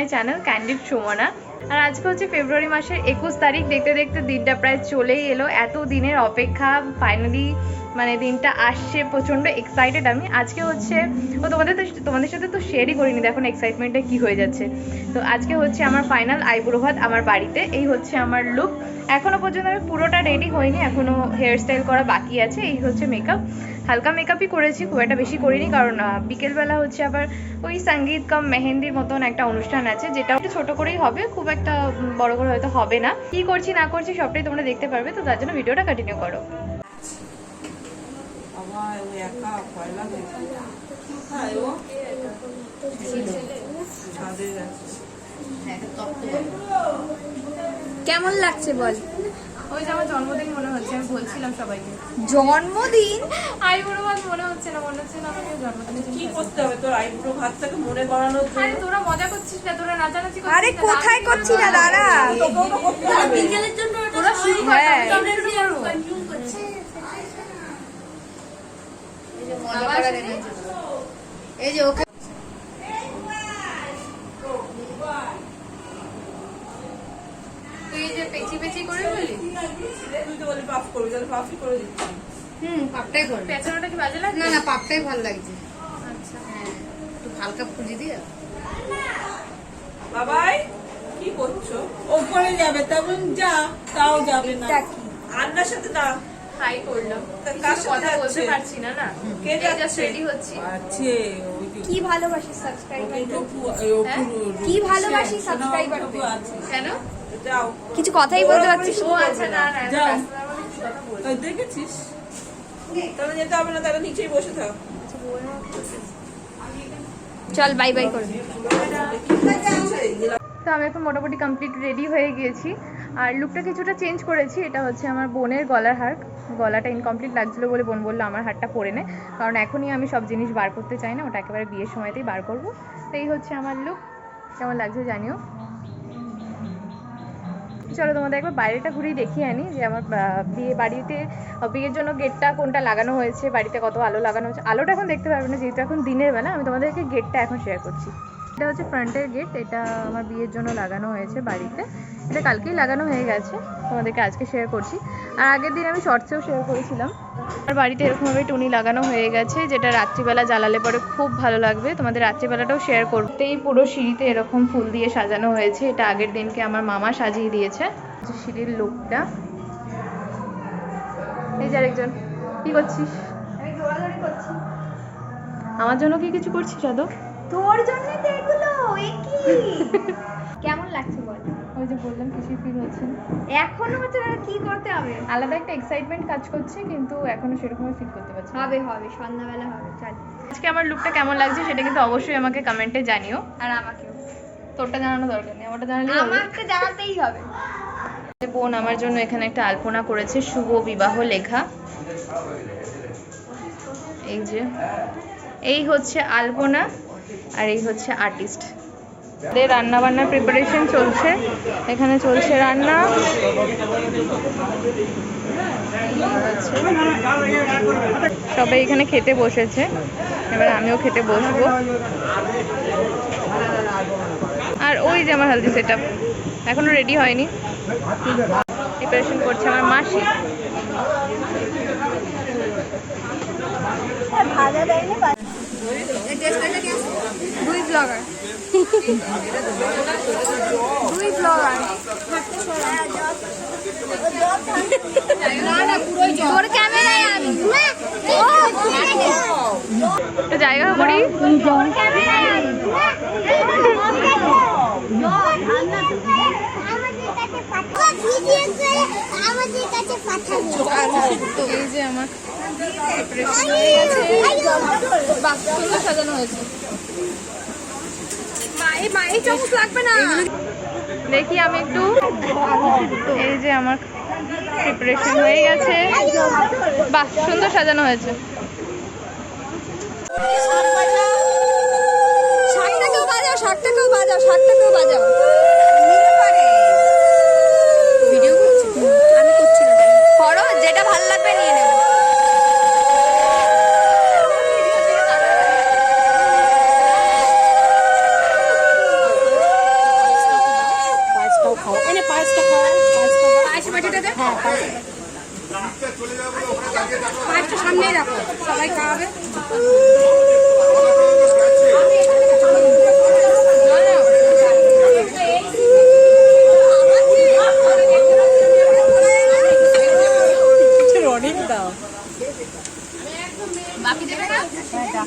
My channel candid Sumana. আর আজকে হচ্ছে ফেব্রুয়ারি মাসের একুশ তারিখ। দেখতে দেখতে দিনটা প্রায় চলেই এলো। এত দিনের অপেক্ষা। ফাইনালি মানে দিনটা আসছে প্রচণ্ড এক্সাইটেড আমি। আজকে হচ্ছে, ও তোমাদের তো, তোমাদের সাথে তো শেয়ারই করিনি। দেখুন এক্সাইটমেন্টটা কী হয়ে যাচ্ছে। তো আজকে হচ্ছে আমার ফাইনাল আইব্রো ভাত আমার বাড়িতে। এই হচ্ছে আমার লুক এখনও পর্যন্ত আমি পুরোটা রেডি হইনি এখনও হেয়ার স্টাইল করা বাকি আছে। এই হচ্ছে মেকআপ হালকা মেকআপই করেছি খুব একটা বেশি করিনি কারণ বিকেলবেলা হচ্ছে আবার ওই সংগীত কাম মেহেন্দির মতন একটা অনুষ্ঠান আছে যেটা একটু ছোট করেই হবে খুব একটা বড় করে হয়তো হবে না। কি করছি না করছি সবটাই তোমরা দেখতে পারবে তো তার জন্য ভিডিওটা কন্টিনিউ করো। কেমন লাগছে বল? ওই যে আমার জন্মদিন মনে হচ্ছে আমি বলছিলাম সবাইকে। জন্মদিন? আইবুড়ো ভাত মনে হচ্ছে না মনে হচ্ছে না আমাকে জন্মদিনের কি করতে হবে তোর? আইব্রো ভাতটাকে মনে করানোর আরে তোরা মজা করছিস না তোরা নাচানাচি করছিস আরে কোথায় আমি- করছি না দাঁড়া। তোকেও তো করতে হবে। তোরা শুরু কর। আমরা এই যে ওকে তুই এই যে পেঁচি পেঁচি করে বলি? তুই তো বলি পাপ করবি তাহলে পাপই করে দিচ্ছি হুম পাপটাই করবি। পেছনটা কি বাজে লাগে না না পাপটাই ভালো লাগছে। আচ্ছা। হ্যাঁ একটু হালকা ফুলি দিয়ে বাবাই কি করছ? ওপরে যাবে তখন যা তাও যাবে না। আন্নার সাথে না হাই করলাম। কথা বলতে পারছি না না? কে যাচ্ছে? রেডি হচ্ছি। আছে কি ভালোবাসি সাবস্ক্রাইবার। কি ভালোবাসি সাবস্ক্রাইবার কেন? কিছু কথাই বলতে পারছিস ও আচ্ছা না। না দেখেছিস? তাহলে যেতে হবে না তাহলে নিচেই বসে থাক। চল বাই বাই। করে তো আমি এখন মোটামুটি কমপ্লিট রেডি হয়ে গিয়েছি। আর লুকটা কিছুটা চেঞ্জ করেছি, এটা হচ্ছে আমার বোনের গলার হার। গলাটা ইনকমপ্লিট লাগছিল বলে বোন বলল আমার হারটা পরে নে। কারণ এখনই আমি সব জিনিস বার করতে চাই না, ওটা একেবারে বিয়ের সময়তেই বার করব। এই হচ্ছে আমার লুক কেমন লাগছে জানিও? চলো তোমাদের একবার বাইরেটা ঘুরেই দেখিয়ে আনি যে আমার বিয়ে বাড়িতে বিয়ের জন্য গেটটা কোনটা লাগানো হয়েছে, বাড়িতে কত আলো লাগানো হয়েছে আলোটা এখন দেখতে পারবে না, যেহেতু এখন দিনের বেলা, আমি তোমাদেরকে গেটটা এখন শেয়ার করছি। এটা হচ্ছে ফ্রন্টের গেট এটা আমার বিয়ের জন্য লাগানো হয়েছে বাড়িতে। এটা কালকেই লাগানো হয়ে গেছে তোমাদেরকে আজকে শেয়ার করছি। আর আগের দিন আমি শর্টসেও শেয়ার করেছিলাম। আর বাড়িতে এরকমভাবে টুনি লাগানো হয়ে গেছে যেটা রাত্রিবেলা জ্বালালে পরে খুব ভালো লাগবে। তোমাদের রাত্রিবেলাটাও শেয়ার করতেই পুরো সিঁড়িতে এরকম ফুল দিয়ে সাজানো হয়েছে এটা আগের দিনকে আমার মামা সাজিয়ে দিয়েছে। সিঁড়ির লোকটা। এই যে আরেকজন কি করছিস? আমি আমার জন্য কি কিছু করছিস আদৌ তোর জন্যই তো এগুলো এ কি? কেমন লাগছে বল? ওই যে বললাম কিছুই ফিল হচ্ছে এখনও হচ্ছে না কি করতে হবে? আলাদা একটা এক্সাইটমেন্ট কাজ করছে কিন্তু এখনও সেরকম ফিল করতে পারছি। হবে হবে সন্ধ্যাবেলা হবে চল। আজকে আমার লুকটা কেমন লাগছে সেটা কিন্তু অবশ্যই আমাকে কমেন্টে জানিও। আর আমাকেও। তোরটা জানানো দরকার নেই আমারটা জানালেই হবে। আমাকে জানাতেই হবে। বোন আমার জন্য এখানে একটা আলপনা করেছে শুভ বিবাহ লেখা। এই যে এই হচ্ছে আলপনা। আর এই হচ্ছে আর্টিস্ট রান্না বান্নার প্রিপারেশন চলছে। এখানে চলছে রান্না। সবাই এখানে খেতে বসেছে। এবার আমিও খেতে বসবো। আর ওই যে আমার হেলদি সেট আপ এখনও রেডি হয়নি। প্রিপারেশন করছে আমার মাসি। দুই ব্লগার দুই ব্লগার জায়গা করি তোর ক্যামেরায় আমি আমাদের কাছে পাঠাবে এই যে আমার প্রিপারেশন হয়ে গেছে সুন্দর সাজানো হয়েছে লাগবে না। দেখি আমি একটু। এই যে আমার প্রিপারেশন হয়ে গেছে। বাহ সুন্দর সাজানো হয়েছে। শাকটাকেও বাজাও শাকটাকেও বাজাও শাকটাকেও বাজাও ভিডিও করছি আমি করছি না করো যেটা ভালো লাগবে নিয়ে নেব পাঁচটা সামনেই রাখো সবাই খাওয়াবে বাকি দেবে না দাঁড়াও একটু প্রদীপের এটা দাও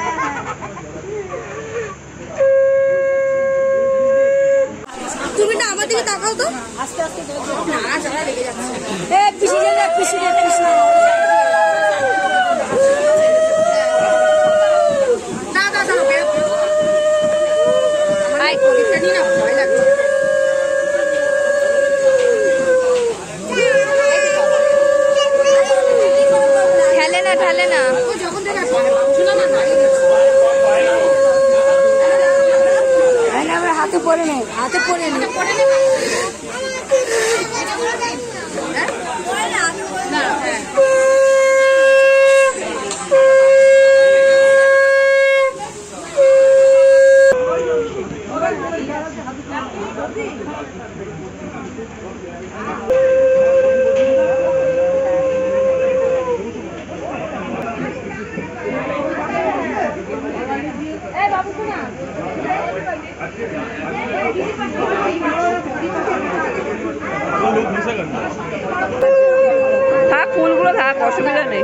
দিকে তাকাও তো? আস্তে আস্তে না যাচ্ছে। এ পিছিয়ে যা পিছিয়ে যা পিছি না না না বের আই কোলিটা নি না ভয় লাগছে ঠেলে না ঠেলে না ও যখন থেকে আসবে শোনা না দাঁড়িয়ে গেছে হাতে পড়ে নেই হাতে পড়ে নেই পড়ে নেই থাক ফুলগুলো থাক অসুবিধা নেই।